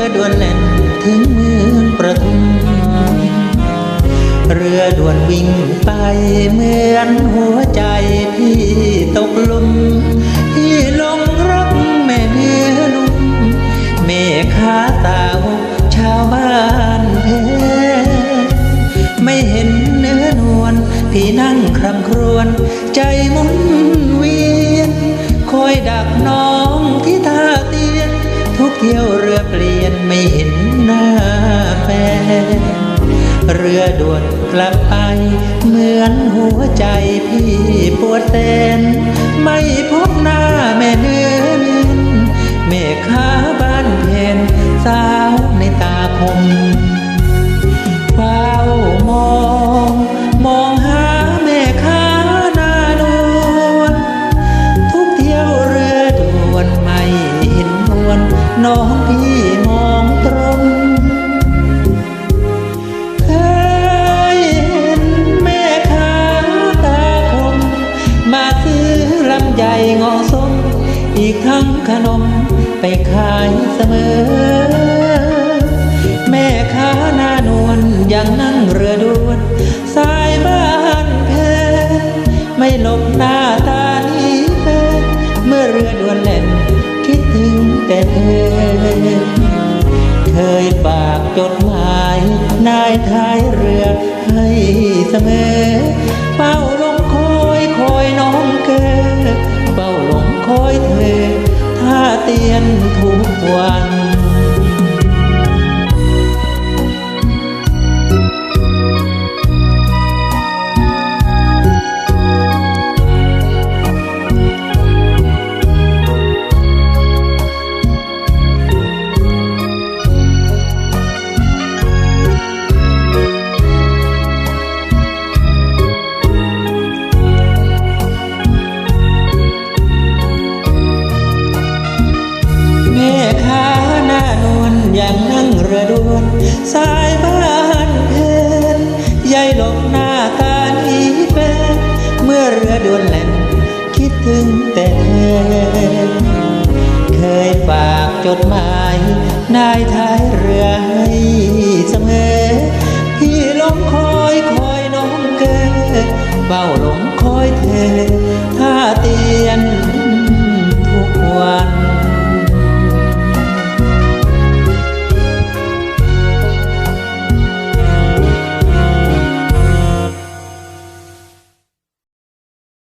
รือด่วนแล่นถึงเมืองประทุม เรือด่วนวิ่งไปเหมือนหัวใจพี่ตกลุมพี่ลงรักแม่เนื้อลุมเมฆาตาชาวบ้านเพไม่เห็นเนื้อนวลพี่นั่งคร่ำครวญใจมุนเวียนคอยดักน้องที่ท่าเตียน ทุกเที่ยวเรือเปลี่ยน รือด่วนกลับไป เหมือนหัวใจพี่ปวดแสนไม่พบหน้าแม่เนื้อนินแม่ค้าบ้านเพนสาวในตาคมเฝ้ามอง มองหาแม่ค้าหน้านวลทุกเที่ยวเรือด่วนไม่เห็นนวลน้องพี่ ลำไยงอสมอีกทั้งขนมไปขายเสมอ แม่ค้าหน้านวลยังนั่งเรือด่วนสายบ้านเพไม่หลบหน้าตาหนี้แฟนเมื่อเรือด่วนแล่นคิดถึงแต่เธอ เคยฝากจดหมายนายท้ายเรือให้เสมอเฝ้า เตียนทุกวัน จดหมายนายท้ายเรือให้เสมอ พี่ลงคอยคอยน้องเกเบ้าหลงคอยเธอท่าเตียน